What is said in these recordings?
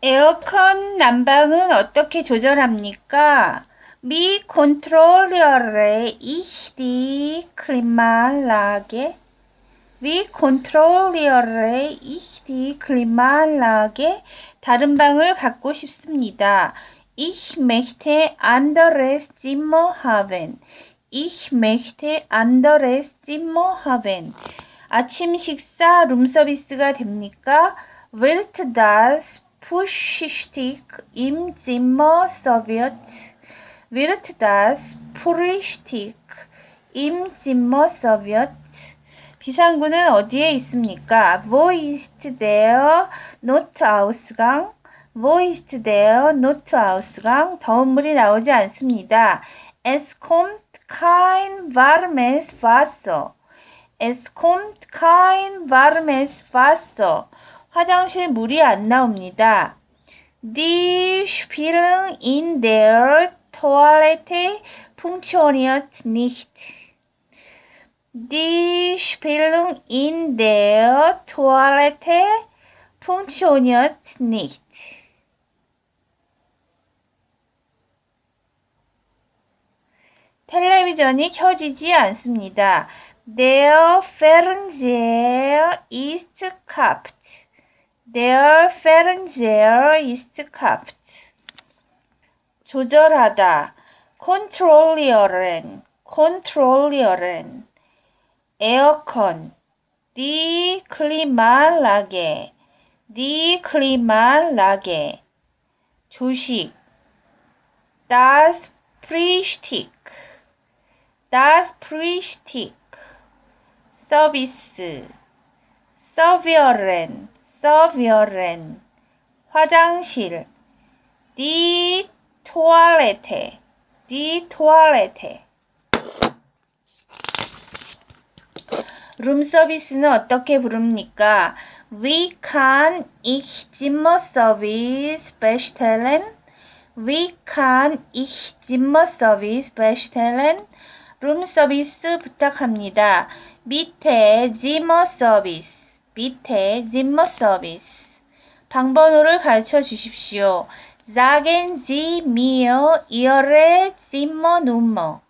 에어컨 난방은 어떻게 조절합니까? Wie kontrolliere ich Klimaanlage? Wie kontrolliere ich Klimaanlage? 다른 방을 갖고 싶습니다. Ich möchte anderes Zimmer haben. Ich möchte anderes Zimmer haben. 아침 식사 룸서비스가 됩니까? Wird das Im Zimmer serviert? Wird das Frühstück im Zimmer serviert? 비상구는 어디에 있습니까? Wo ist der Notausgang? Wo ist der Notausgang? 더운 물이 나오지 않습니다. Kein warmes Wasser. Es kommt kein warmes Wasser. 화장실 물이 안 나옵니다. Die Spülung in der Toilette funktioniert nicht. Die Spülung in der Toilette funktioniert nicht. 텔레비전이 켜지지 않습니다. Der Fernseher ist kaputt. Der Fernseher ist kaputt. 조절하다. kontrollieren, kontrollieren. 에어컨. Die Klimaanlage, die Klimaanlage. 조식. Das Frühstück, das Frühstück. 서비스. Servieren. 화장실. Die Toilette, die Toilette. 룸서비스는 어떻게 부릅니까? Wie kann ich Zimmerservice bestellen? Wie kann ich Zimmerservice bestellen? 룸 서비스 부탁합니다. 밑에 Zimmerservice, 밑에 Zimmerservice. 방번호를 가르쳐 주십시오. Sagen Sie mir Ihre Zimmernummer.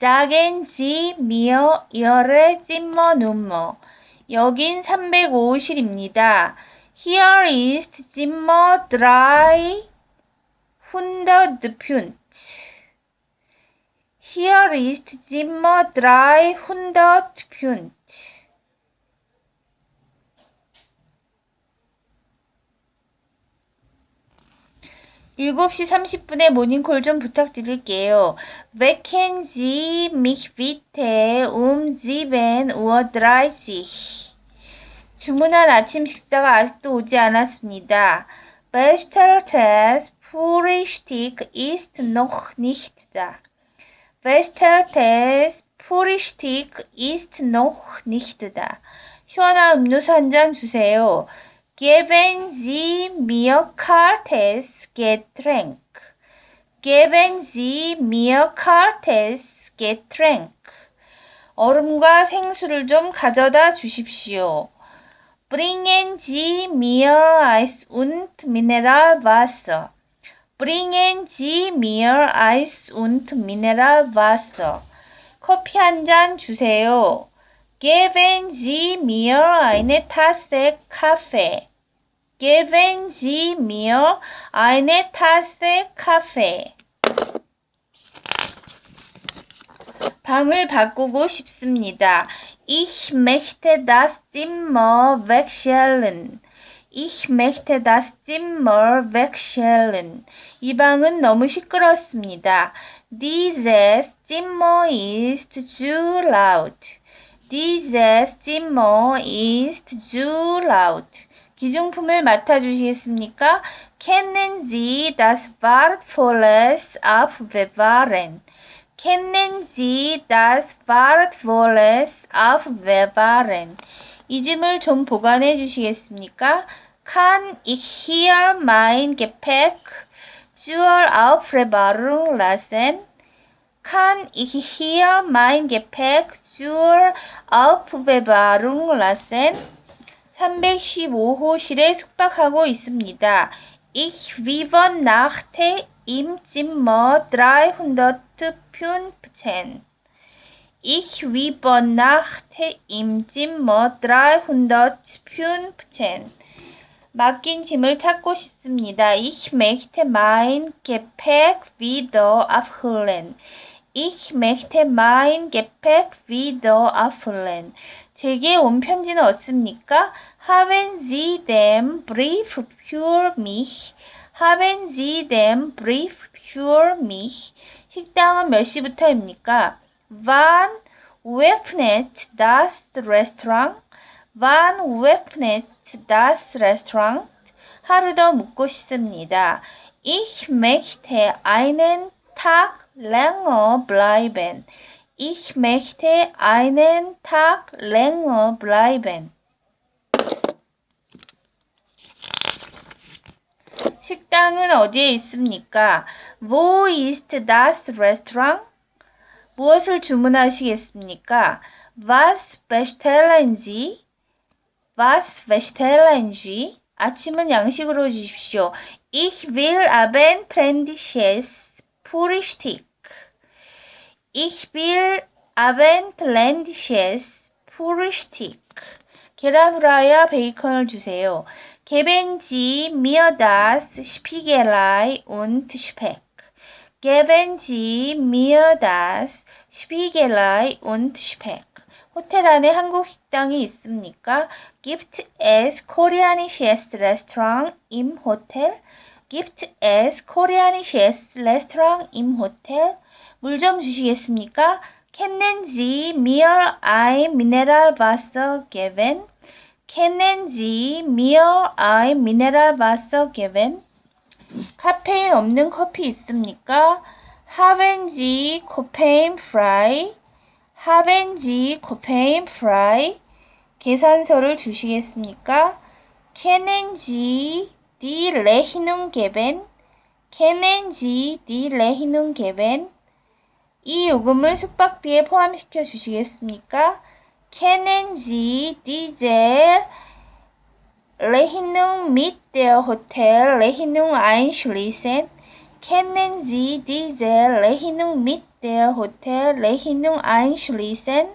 Sagen Sie mir Ihre Zimmernummer. 여긴 305실입니다. Here is Zimmer 305. Here is Zimmer 305. 7시 30분에 모닝콜 좀 부탁드릴게요. Wecken Sie mich bitte um 7 Uhr 30. 주문한 아침 식사가 아직도 오지 않았습니다. Bestelltes Frühstück ist noch nicht da. Bestelltes Frühstück ist noch nicht da. 시원한 음료수 한 잔 주세요. Geben Sie mir kaltes Getränk. Geben Sie mir kaltes Getränk. 얼음과 생수를 좀 가져다 주십시오. Bringen Sie mir Eis und Mineralwasser. Bringen Sie mir Eis und Mineralwasser. 커피 한 잔 주세요. Geben Sie mir eine Tasse Kaffee. Geben Sie mir eine Tasse Kaffee. 방을 바꾸고 싶습니다. Ich möchte das Zimmer wechseln. Ich möchte das Zimmer wechseln. 이 방은 너무 시끄럽습니다. Dieses Zimmer ist zu laut. Dieses Zimmer ist zu laut. 기중품을 맡아주시겠습니까? Kennen Sie das Wertvolles aufbewahren? Kennen Sie das Wertvolles aufbewahren? 이 짐을 좀 보관해 주시겠습니까? Kann ich hier mein Gepäck zur Aufbewahrung lassen? Kann ich hier mein Gepäck zur Aufbewahrung lassen? 315호실에 숙박하고 있습니다. Ich übernachte im Zimmer 315. Ich übernachte im Zimmer 315. 맡긴 짐을 찾고 싶습니다. Ich möchte mein Gepäck wieder abholen. Ich möchte mein Gepäck wieder abholen. 제게 온 편지는 없습니까? Haben Sie den Brief für mich? Haben Sie den Brief für mich? 식당은 몇 시부터입니까? Wann öffnet das Restaurant? Wann öffnet das Restaurant? 하루 더 묵고 싶습니다. Ich möchte einen Tag länger bleiben. Ich möchte einen Tag länger bleiben. 식당은 어디에 있습니까? Wo ist das Restaurant? 무엇을 주문하시겠습니까? Was bestellen Sie? Was bestellen Sie? 아침은 양식으로 주십시오. Ich will abendländisches Frühstück. Ich will abendländisches Frühstück. 계란 후라이와 베이컨을 주세요. Geben Sie mir das Spiegelei und Speck. Geben Sie mir das Spiegelei und Speck. 호텔 안에 한국 식당이 있습니까? Gibt es koreanisches Restaurant im Hotel? Gibt es koreanisches Restaurant im Hotel? 물 좀 주시겠습니까? Können Sie mir ein Mineralwasser geben? Können Sie mir ein Mineralwasser geben? 카페인 없는 커피 있습니까? Koffein frei? Haben Sie Koffein frei? 계산서를 주시겠습니까? Sie die Rechnung geben? Können Sie die Rechnung geben? 이 요금을 숙박비에 포함시켜 주시겠습니까? Können Sie diese Rechnung mit der Hotelrechnung einschließen? Können Sie diese Rechnung mit der Hotelrechnung einschließen?